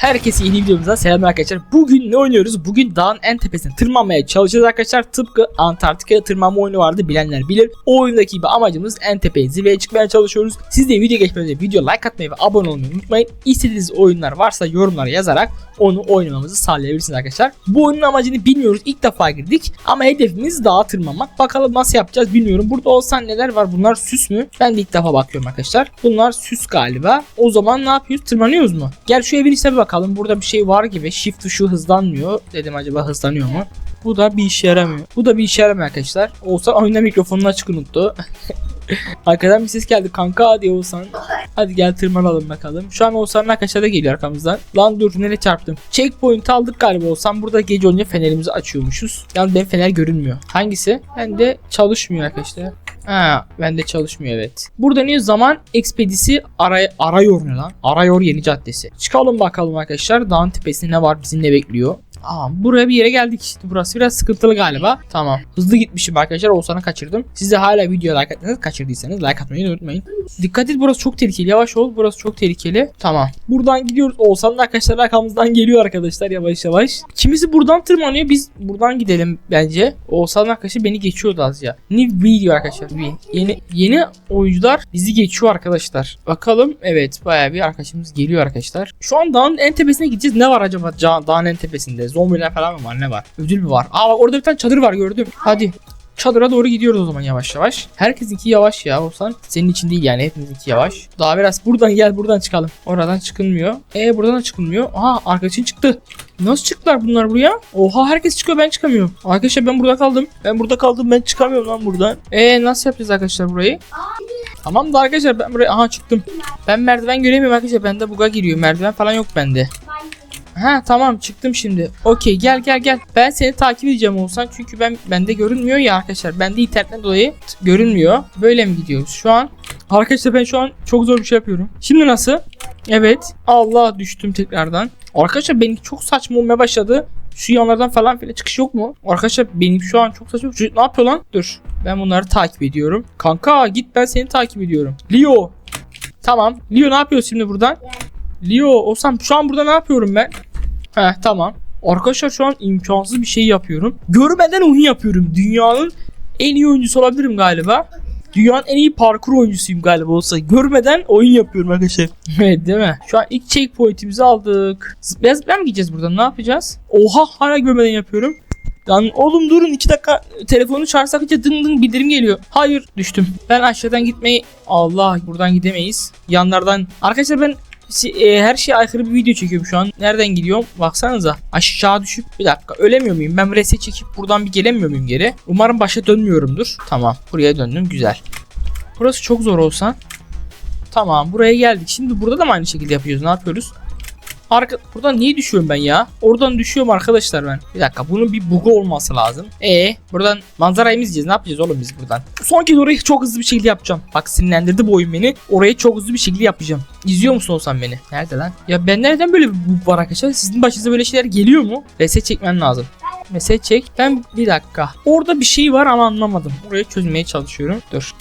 Herkese yeni videomuza selam arkadaşlar. Bugün ne oynuyoruz? Bugün dağın en tepesine tırmanmaya çalışacağız arkadaşlar. Tıpkı Antarktika'ya tırmanma oyunu vardı bilenler bilir. O oyundaki gibi amacımız en tepeye zirveye çıkmaya çalışıyoruz. Siz de video geçmeden önce video like atmayı ve abone olmayı unutmayın. İstediğiniz oyunlar varsa yorumlara yazarak onu oynamamızı sağlayabilirsiniz arkadaşlar. Bu oyunun amacını bilmiyoruz. İlk defa girdik ama hedefimiz dağa tırmanmak. Bakalım nasıl yapacağız bilmiyorum. Burada olsan neler var? Bunlar süs mü? Ben de ilk defa bakıyorum arkadaşlar. Bunlar süs galiba. O zaman ne yapıyoruz? Tırmanıyoruz mu? Gel şu evin içine bir bakalım. Burada bir şey var gibi. Shift tuşu hızlanmıyor. Dedim acaba hızlanıyor mu? Bu da bir işe yaramıyor. Bu da bir işe yaramıyor arkadaşlar. Olsan oyunda mikrofonunu açık unuttu. Arkadan bir ses geldi kanka hadi Oğuzhan. Hadi gel tırmanalım bakalım. Şu an Oğuzhan'ın arkadaşlar da geliyor arkamızdan. Lan dur nereye çarptım. Checkpoint aldık galiba Oğuzhan. Burada gece olunca fenerimizi açıyormuşuz. Yalnız benim fener görünmüyor. Hangisi? Bende çalışmıyor arkadaşlar. Ha, bende çalışmıyor evet. Burada ne zaman ekspedisi aray arıyor ne lan? Arıyor yeni caddesi. Çıkalım bakalım arkadaşlar. Dağın tepesinde ne var bizi ne bekliyor? Aa, buraya bir yere geldik işte. Burası biraz sıkıntılı galiba. Tamam. Hızlı gitmişim arkadaşlar. Oğuzhan'ı kaçırdım. Siz de hala video like atmadınız. Kaçırdıysanız like atmayı unutmayın. Dikkat et burası çok tehlikeli. Yavaş ol. Burası çok tehlikeli. Tamam. Buradan gidiyoruz. Oğuzhan'ın arkadaşlar arkamızdan geliyor arkadaşlar yavaş yavaş. Kimisi buradan tırmanıyor. Biz buradan gidelim bence. Oğuzhan'ın arkadaşı beni geçiyordu az ya. New video arkadaşlar. Yeni yeni oyuncular bizi geçiyor arkadaşlar. Bakalım. Evet bayağı bir arkadaşımız geliyor arkadaşlar. Şu an dağın en tepesine gideceğiz. Ne var acaba ca- dağın en tepesinde? Zombiler falan mı var? Ne var? Ödül mü var? Aa bak orada bir tane çadır var gördüm. Hadi. Çadıra doğru gidiyoruz o zaman yavaş yavaş. Herkesinki yavaş ya olsan. Senin için değil yani hepimizinki yavaş. Daha biraz buradan gel buradan çıkalım. Oradan çıkılmıyor. E buradan da çıkılmıyor. Aha arkadaşın çıktı. Nasıl çıktılar bunlar buraya? Oha herkes çıkıyor ben çıkamıyorum. Arkadaşlar ben burada kaldım. Ben burada kaldım ben çıkamıyorum lan buradan. E nasıl yapacağız arkadaşlar burayı? Tamam da arkadaşlar ben buraya aha çıktım. Ben merdiven göremiyorum arkadaşlar. Bende buga giriyor. Merdiven falan yok bende. Ha tamam çıktım şimdi. Okey gel gel gel. Ben seni takip edeceğim olsan çünkü ben bende görünmüyor ya arkadaşlar. Bende internetten dolayı görünmüyor. Böyle mi gidiyoruz şu an? Arkadaşlar ben şu an çok zor bir şey yapıyorum. Şimdi nasıl? Evet. Allah düştüm tekrardan. Arkadaşlar benimki çok saçma olmaya başladı. Şu yanlardan falan filan çıkış yok mu? Arkadaşlar benim şu an çok saçma. Çocuk ne yapıyor lan? Dur. Ben bunları takip ediyorum. Kanka git ben seni takip ediyorum. Leo. Tamam. Leo ne yapıyor şimdi buradan? Leo olsam şu an burada ne yapıyorum ben? Heh tamam. Arkadaşlar şu an imkansız bir şey yapıyorum. Görmeden oyun yapıyorum. Dünyanın en iyi oyuncusu olabilirim galiba. Dünyanın en iyi parkur oyuncusuyum galiba olsa. Görmeden oyun yapıyorum arkadaşlar. evet değil mi? Şu an ilk checkpoint'imizi aldık. Zıplaya zıplaya mı gideceğiz buradan? Ne yapacağız? Oha hala görmeden yapıyorum. Lan oğlum durun 2 dakika telefonu çağırsak dın dın bildirim geliyor. Hayır düştüm. Ben aşağıdan gitmeyi Allah buradan gidemeyiz. Yanlardan arkadaşlar ben e, her şeye aykırı bir video çekiyorum şu an. Nereden gidiyorum? Baksanıza. Aşağı düşüp bir dakika ölemiyor muyum? Ben reset çekip buradan bir gelemiyor muyum geri? Umarım başa dönmüyorumdur. Tamam. Buraya döndüm. Güzel. Burası çok zor olsa. Tamam buraya geldik. Şimdi burada da mı aynı şekilde yapıyoruz? Ne yapıyoruz? Arka buradan niye düşüyorum ben ya? Oradan düşüyorum arkadaşlar ben. Bir dakika bunun bir bugu olması lazım. E buradan manzarayı mı izleyeceğiz? Ne yapacağız oğlum biz buradan? Son kez orayı çok hızlı bir şekilde yapacağım. Bak sinirlendirdi bu oyun beni. Orayı çok hızlı bir şekilde yapacağım. İzliyor musun olsan beni? Nerede lan? Ya ben nereden böyle bir bug var arkadaşlar? Sizin başınıza böyle şeyler geliyor mu? Reset çekmem lazım. Reset çek. Ben bir dakika. Orada bir şey var ama anlamadım. Orayı çözmeye çalışıyorum. Dur.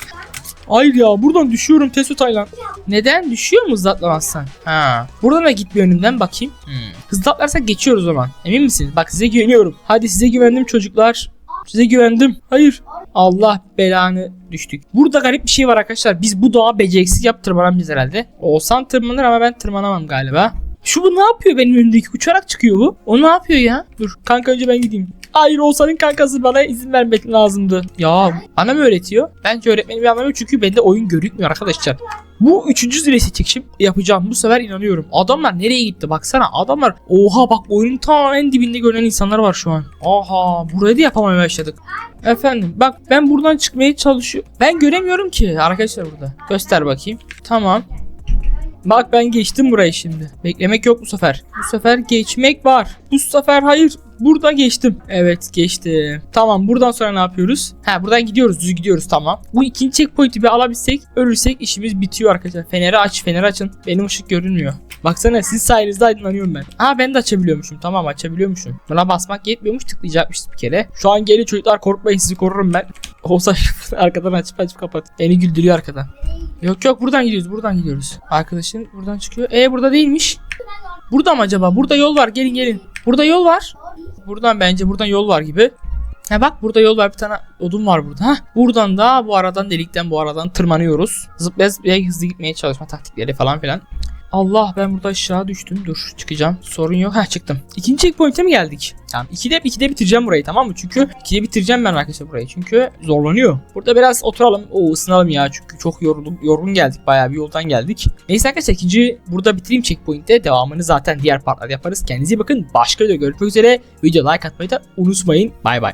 Hayır ya buradan düşüyorum Teso Taylan. Neden? Düşüyor mu hızlı atlamazsan? Ha. Buradan da gitmiyor önümden bakayım. Hmm. Hızlı atlarsak geçiyoruz o zaman. Emin misiniz? Bak size güveniyorum. Hadi size güvendim çocuklar. Size güvendim. Hayır. Allah belanı düştük. Burada garip bir şey var arkadaşlar. Biz bu dağa beceriksiz yap tırmanamayız herhalde. Olsan tırmanır ama ben tırmanamam galiba. Şu bu ne yapıyor benim önümdeki? Uçarak çıkıyor bu. O ne yapıyor ya? Dur kanka önce ben gideyim. Hayır Oğuzhan'ın kankası bana izin vermek lazımdı. Ya bana mı öğretiyor? Bence öğretmenim anlamıyor çünkü bende oyun görükmüyor arkadaşlar. Bu üçüncü zirvesi çekişim yapacağım. Bu sefer inanıyorum. Adamlar nereye gitti? Baksana adamlar. Oha bak oyunun ta en dibinde görünen insanlar var şu an. Aha burayı da yapamaya başladık. Efendim bak ben buradan çıkmaya çalışıyorum. Ben göremiyorum ki arkadaşlar burada. Göster bakayım. Tamam. Bak ben geçtim burayı şimdi. Beklemek yok bu sefer. Bu sefer geçmek var. Bu sefer hayır. Burada geçtim. Evet geçtim. Tamam buradan sonra ne yapıyoruz? Ha buradan gidiyoruz düz gidiyoruz tamam. Bu ikinci checkpoint'i bir alabilsek ölürsek işimiz bitiyor arkadaşlar. Feneri aç feneri açın. Benim ışık görünmüyor. Baksana siz sayenizde aydınlanıyorum ben. Aa ben de açabiliyormuşum. Tamam açabiliyormuşum. Buna basmak yetmiyormuş tıklayacakmışız bir kere. Şu an geliyor çocuklar korkmayın sizi korurum ben. Olsa arkadan açıp açıp kapat. Beni güldürüyor arkadan. Yok yok buradan gidiyoruz buradan gidiyoruz. Arkadaşın buradan çıkıyor. E burada değilmiş. Burada mı acaba? Burada yol var. Gelin gelin. Burada yol var. Buradan bence buradan yol var gibi. Ha bak burada yol var bir tane odun var burada. Ha buradan da bu aradan delikten bu aradan tırmanıyoruz. Zıplaya zıplaya hızlı gitmeye çalışma taktikleri falan filan. Allah ben burada aşağı düştüm. Dur çıkacağım. Sorun yok. Ha çıktım. İkinci checkpoint'e mi geldik? Tamam. İkide, ikide bitireceğim burayı tamam mı? Çünkü ikide bitireceğim ben arkadaşlar burayı. Çünkü zorlanıyor. Burada biraz oturalım. O ısınalım ya. Çünkü çok yoruldum. Yorgun geldik. Bayağı bir yoldan geldik. Neyse arkadaşlar ikinci burada bitireyim checkpoint'te. Devamını zaten diğer partlarda yaparız. Kendinize bakın. Başka videoda görüşmek üzere. Video like atmayı da unutmayın. Bay bay.